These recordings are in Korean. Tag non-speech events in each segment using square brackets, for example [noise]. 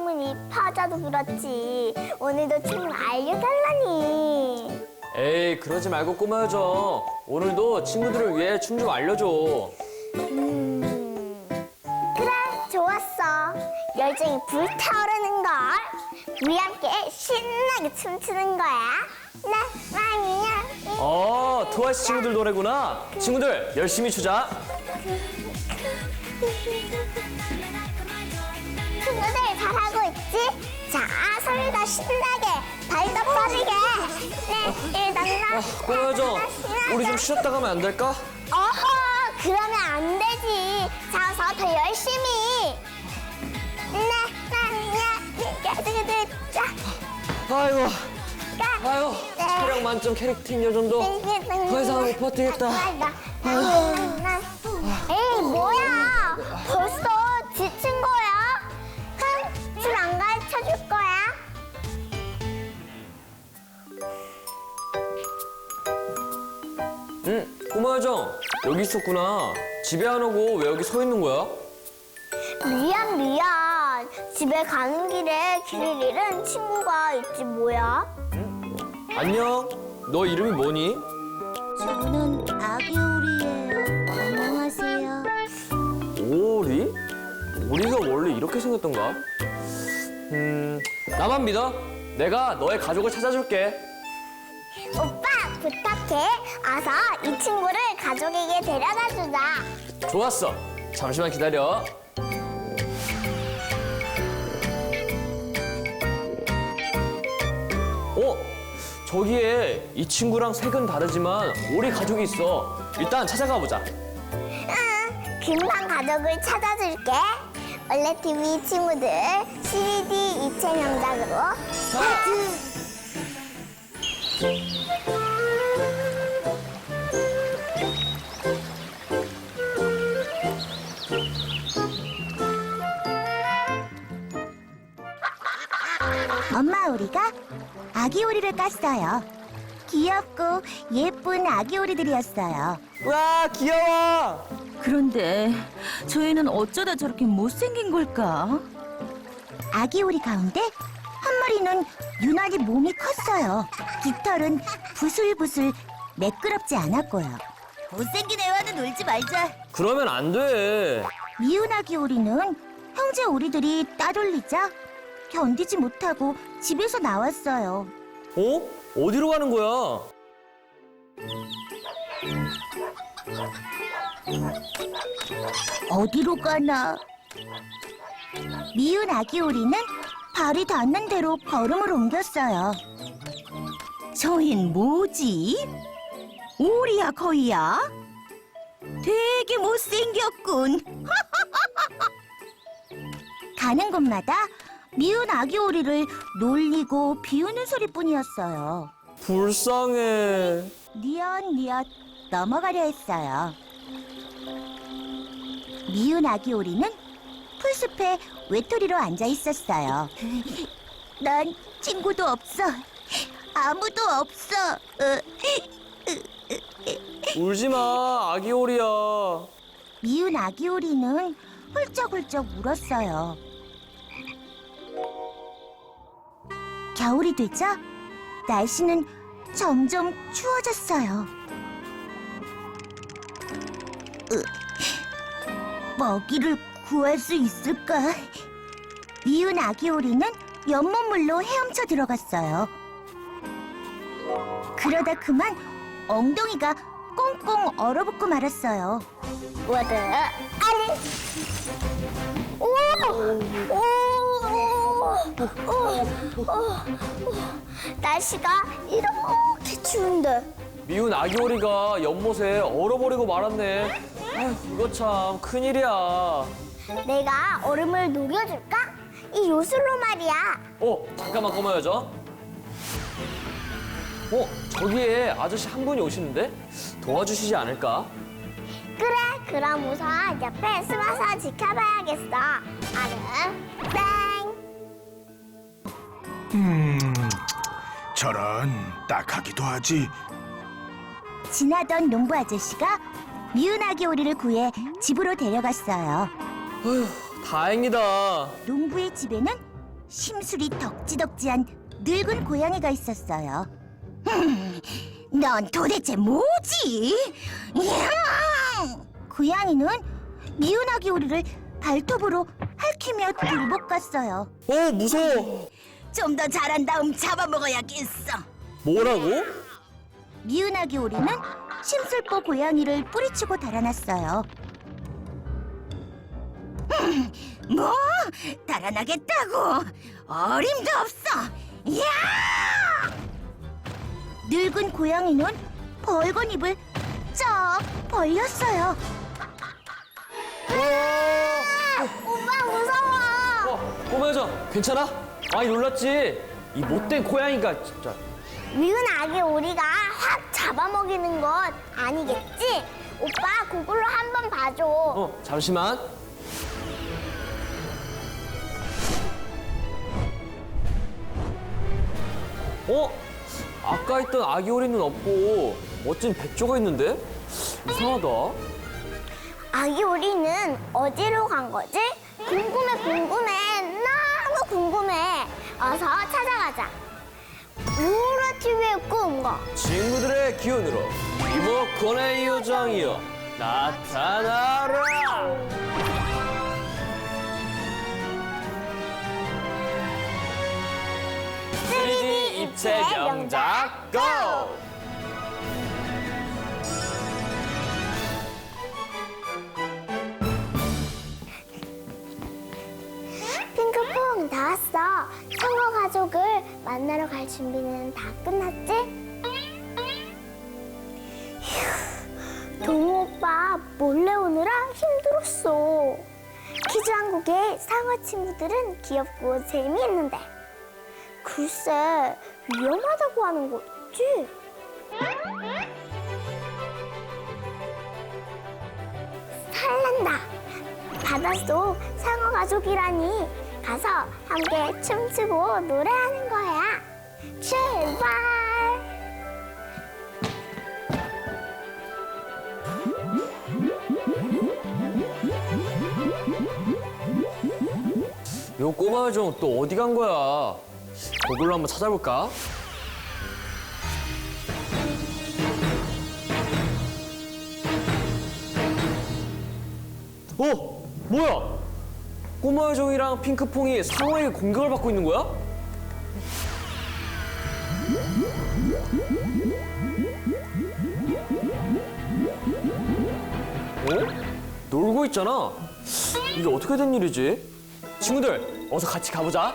춘다는 소문이 퍼져도 그렇지. 오늘도 춤을 알려달라니. 에이 그러지 말고 꼬마여정 오늘도 친구들을 위해 춤 좀 알려줘. 음 그래 좋았어. 열정이 불타오르는 걸 우리 함께 신나게 춤추는 거야. 나 마미야. 어 트와이스 친구들 노래구나. 친구들 열심히 추자. 친 있지? 자다 신나게 발도 빠르게. 네 일단 나 아, 꼬마여정 우리 좀 쉬었다 가면 안 될까? 어허, 그러면 안 되지. 자서 더 열심히. 네, 나나야 깨지게 자. 아이고. 아유 체력 만점 캐릭팅 요정도 더 이상은 못 버티겠다. 에이 뭐야? 벌써 꼬마여정 여기 있었구나 집에 안 오고 왜 여기 서 있는 거야? 미안 미안. 집에 가는 길에 길을 잃은 친구가 있지 뭐야? 안녕 너 이름이 뭐니? 저는 아기 오리예요. 안녕하세요. 오리? 오리가 원래 이렇게 생겼던가? 음, 나만 믿어. 내가 너의 가족을 찾아줄게. 오빠 부탁해. 어서 이 친구를 가족에게 데려다 주자. 좋았어. 잠시만 기다려. 어? 저기에 이 친구랑 색은 다르지만 오리 가족이 있어. 일단 찾아가 보자. 응, 금방 가족을 찾아줄게. 원래 TV 친구들 CD 이체 명작으로 하트. 엄마 오리가 아기 오리를 깠어요. 귀엽고 예쁜 아기 오리들이었어요. 와, 귀여워. 그런데 저희는 어쩌다 저렇게 못생긴 걸까? 아기 오리 가운데 한 마리는 유난히 몸이 컸어요. 깃털은 부슬부슬 매끄럽지 않았고요. 못생긴 애와는 놀지 말자. 그러면 안 돼. 미운 아기 오리는 형제 오리들이 따돌리자 견디지 못하고 집에서 나왔어요. 어? 어디로 가는 거야? 어디로 가나? 미운 아기 오리는 발이 닿는 대로 걸음을 옮겼어요. 저흰 뭐지? 오리야 거이야? 되게 못생겼군. [laughs] 가는 곳마다 미운 아기 오리를 놀리고 비우는 소리뿐이었어요. 불쌍해. 니엇니엇 넘어가려 했어요. 미운 아기 오리는 풀숲에 외톨이로 앉아 있었어요. 난 친구도 없어. 아무도 없어. 으, 울지 마, 아기 오리야. 미운 아기 오리는 훌쩍훌쩍 울었어요. 겨울이 되자 날씨는 점점 추워졌어요. 으, 먹이를 구할 수 있을까? 미운 아기 오리는 연못물로 헤엄쳐 들어갔어요. 그러다 그만 엉덩이가 꽁꽁 얼어붙고 말았어요. 워드 아리. 오! 오! 오! 오! 오! 날씨가 이렇게 추운데 미운 아기 오리가 연못에 얼어버리고 말았네. 아휴, 이거 참 큰일이야. 내가 얼음을 녹여줄까? 이 요술로 말이야. 어, 잠깐만 꼬마여져. 어, 저기에 아저씨 한 분이 오시는데 도와주시지 않을까? 그래, 그럼 우선 옆에 숨어서 지켜봐야겠어. 얼음 땡. 저런 딱하기도 하지. 지나던 농부 아저씨가 미운 아기 오리를 구해 집으로 데려갔어요. 다행이다. 농부의 집에는 심술이 덕지덕지한 늙은 고양이가 있었어요. 흠, 넌 도대체 뭐지? 야! 고양이는 미운 아기 오리를 발톱으로 핥히며 굴복갔어요. 어 무서워. 좀더 잘한 다음 잡아먹어야겠어. 뭐라고? 미운 아기 오리는 심술보 고양이를 뿌리치고 달아났어요. [laughs] 뭐? 달아나겠다고? 어림도 없어. 야! 늙은 고양이는 벌건 입을 쫙 벌렸어요. 오빠 무서워. 어, 꼬마 여자 괜찮아? 많이 놀랐지? 이 못된 고양이가 진짜. 미운 아기 오리가 확 잡아먹이는 건 아니겠지? 오빠 그걸로 한번 봐줘. 어 잠시만. 어? 아까 있던 아기 오리는 없고 멋진 백조가 있는데? 이상하다. 아기 오리는 어디로 간 거지? 궁금해 궁금해 궁금해. 어서 찾아가자. 우라 TV의 꿈과 친구들의 기운으로 리모컨의 요정이여 나타나라! 3D 입체 명작 고! 만나러 갈 준비는 다 끝났지? 휴, 동우 오빠 몰래 오느라 힘들었어. 퀴즈 왕국의 상어 친구들은 귀엽고 재미있는데 글쎄 위험하다고 하는 거 있지? 설렌다. 바닷속 상어 가족이라니 가서 함께 춤추고 노래하는 거야. 출발! 요 꼬마 요정 또 어디 간 거야? 그걸로 한번 찾아볼까? 어? 뭐야? 꼬마 요정이랑 핑크퐁이 상어에게 공격을 받고 있는 거야? 어? 놀고 있잖아. 이게 어떻게 된 일이지? 친구들, 어서 같이 가보자.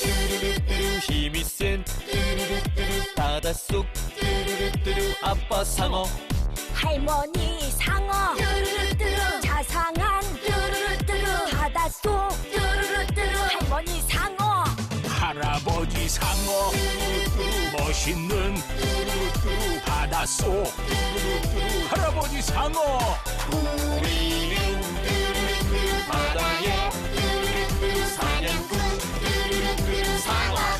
뚜루루뚜루 힘이 센 뚜루루뚜루 바닷속 뚜루루뚜루 아빠 상어. 할머니 상어. 뚜루루뚜루 자상한 뚜루루뚜루 바닷속 뚜루루뚜루 할머니 상어. 할아버지 상어. 멋있는 바닷속 할아버지 상어. 우리는 바다에 사냥꾼 뚜루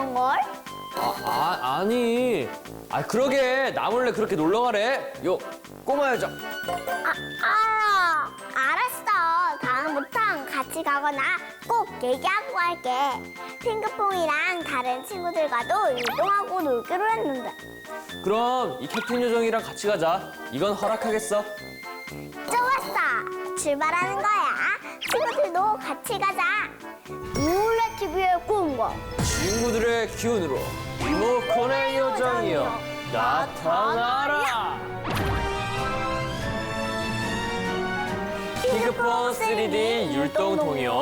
재미있게 놀던걸? 아, 아 아니. 아 그러게 나 몰래 그렇게 놀러 가래. 요 꼬마 여자. 아, 아, 알았어. 다음부턴 같이 가거나 꼭 얘기하고 갈게. 핑크퐁이랑 다른 친구들과도 이동하고 놀기로 했는데. 그럼 이 캡틴 요정이랑 같이 가자. 이건 허락하겠어. 좋았어. 출발하는 거야. 친구들도 같이 가자. TV의 꿈과 친구들의 기운으로 리모컨의 요정이여 나타나라. 핑크퐁 3D 율동통이여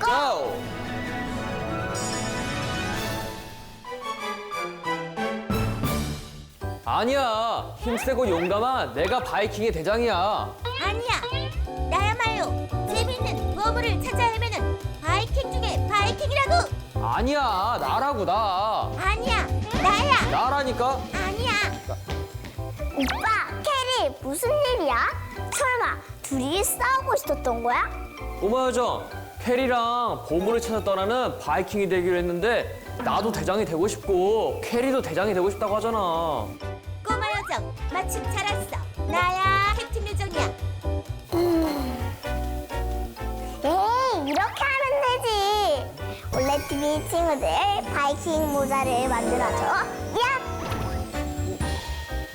고! 아니야 힘세고 용감한 내가 바이킹의 대장이야 아니야. 나야말로 재밌는 보물을 찾아 헤매는 바이킹이라고. 아니야 나라고 나 아니야. 나야. 나라니까 아니야. 오빠, 캐리, 무슨 일이야? 설마 둘이 싸우고 있었던 거야? 꼬마 여정 캐리랑 보물을 찾아 떠나는 바이킹이 되기로 했는데 나도 대장이 되고 싶고 캐리도 대장이 되고 싶다고 하잖아 꼬마 요정 마침 잘 왔어. 나야. TV 친구들 바이킹 모자를 만들어줘. 야!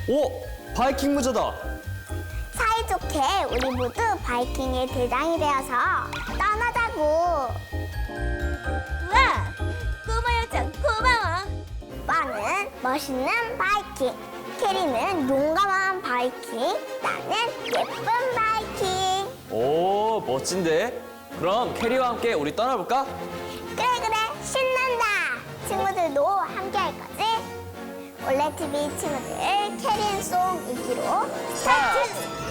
오! 바이킹 모자다 사이좋게 우리 모두 바이킹의 대장이 되어서 떠나자고. 우와. 꼬마 요정 고마워. 오빠는 멋있는 바이킹, 캐리는 용감한 바이킹, 나는 예쁜 바이킹. 오 멋진데 그럼 캐리와 함께 우리 떠나볼까? 친구들도 함께 할 거지? 원래 TV 친구들 캐리앤송 이기로 스타트.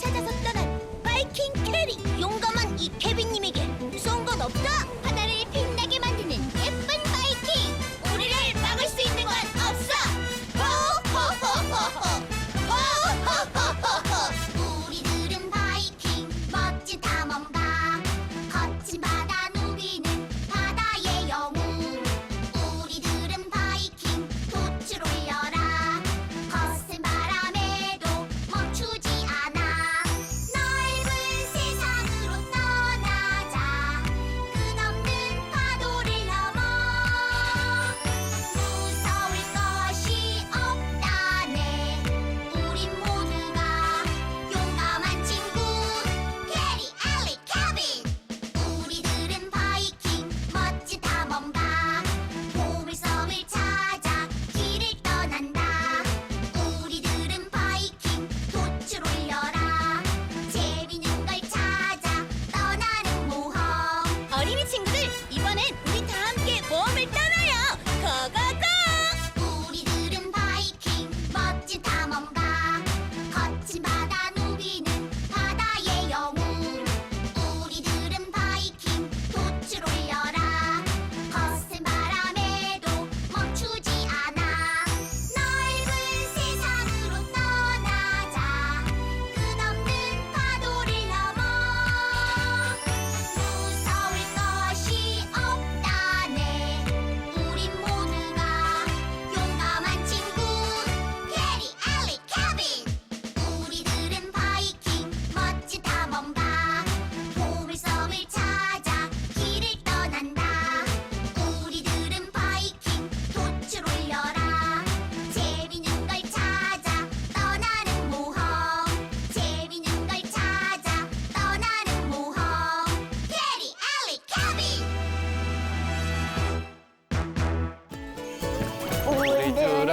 찾아서 떠난 바이킹 캐리 용감한 이 케빈님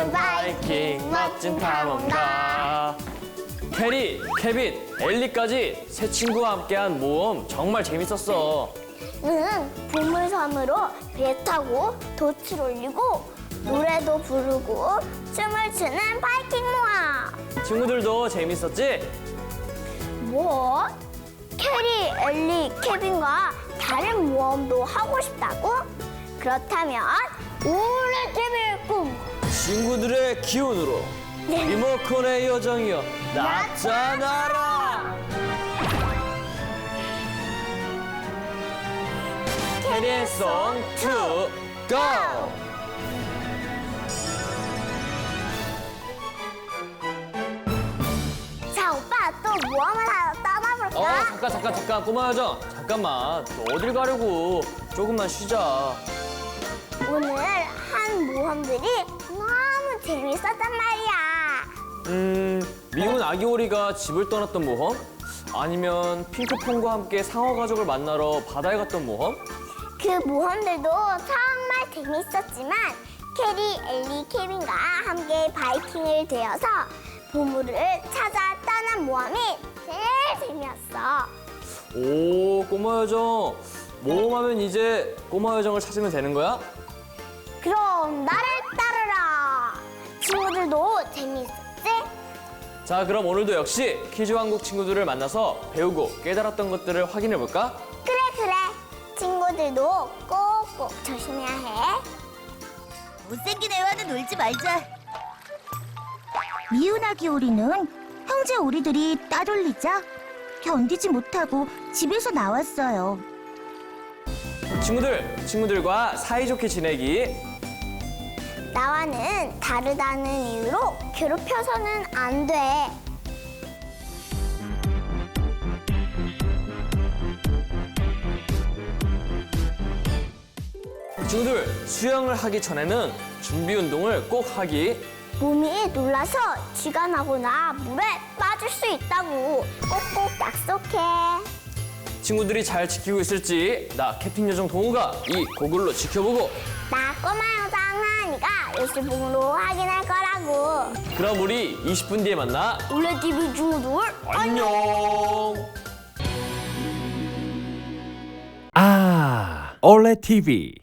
우리들은 바이킹 멋진 탐험가 캐리, 케빈, 엘리까지 새 친구와 함께한 모험 정말 재밌었어 응, 보물섬으로 배 타고 돛을 올리고 노래도 부르고 춤을 추는 바이킹 모아. 친구들도 재밌었지? 뭐? 캐리, 엘리, 케빈과 다른 모험도 하고 싶다고? 그렇다면 올해 TV의 꿈 친구들의 기운으로 리모컨의 여정이여 나타나라! 캐리송 2 고! 자 오빠 또 모험을 하러 어 떠나볼까? 잠깐 잠깐 잠깐. 꼬마 여정. 잠깐만. 너 어딜 가려고? 조금만 쉬자. 오늘 한 모험들이 재밌었단 말이야 음 미운 아기 오리가 집을 떠났던 모험? 아니면 핑크퐁과 함께 상어 가족을 만나러 바다에 갔던 모험? 그 모험들도 정말 재밌었지만 캐리, 엘리, 케빈과 함께 바이킹을 되어서 보물을 찾아 떠난 모험이 제일 재미었어 오 꼬마 여정 모험하면 이제 꼬마 여정을 찾으면 되는 거야? 그럼 나를 따르라 친구들도 재미있었지? 자 그럼 오늘도 역시 퀴즈 왕국 친구들을 만나서 배우고 깨달았던 것들을 확인해 볼까? 그래 그래 친구들도 꼭꼭 조심해야 해 못생긴 애와는 놀지 말자. 미운 아기 오리는 형제 오리들이 따돌리자 견디지 못하고 집에서 나왔어요. 친구들 친구들과 사이좋게 지내기 나와는 다르다는 이유로 괴롭혀서는 안 돼. 친구들 수영을 하기 전에는 준비 운동을 꼭 하기 몸이 놀라서 쥐가 나거나 물에 빠질 수 있다고 꼭꼭 약속해. 친구들이 잘 지키고 있을지 나 캡틴 요정 동우가 이 고글로 지켜보고 나 꼬마 일시봉으로 확인할 거라고. 그럼 우리 20분 뒤에 만나 올레 TV 친구들 안녕 아, 올레 TV.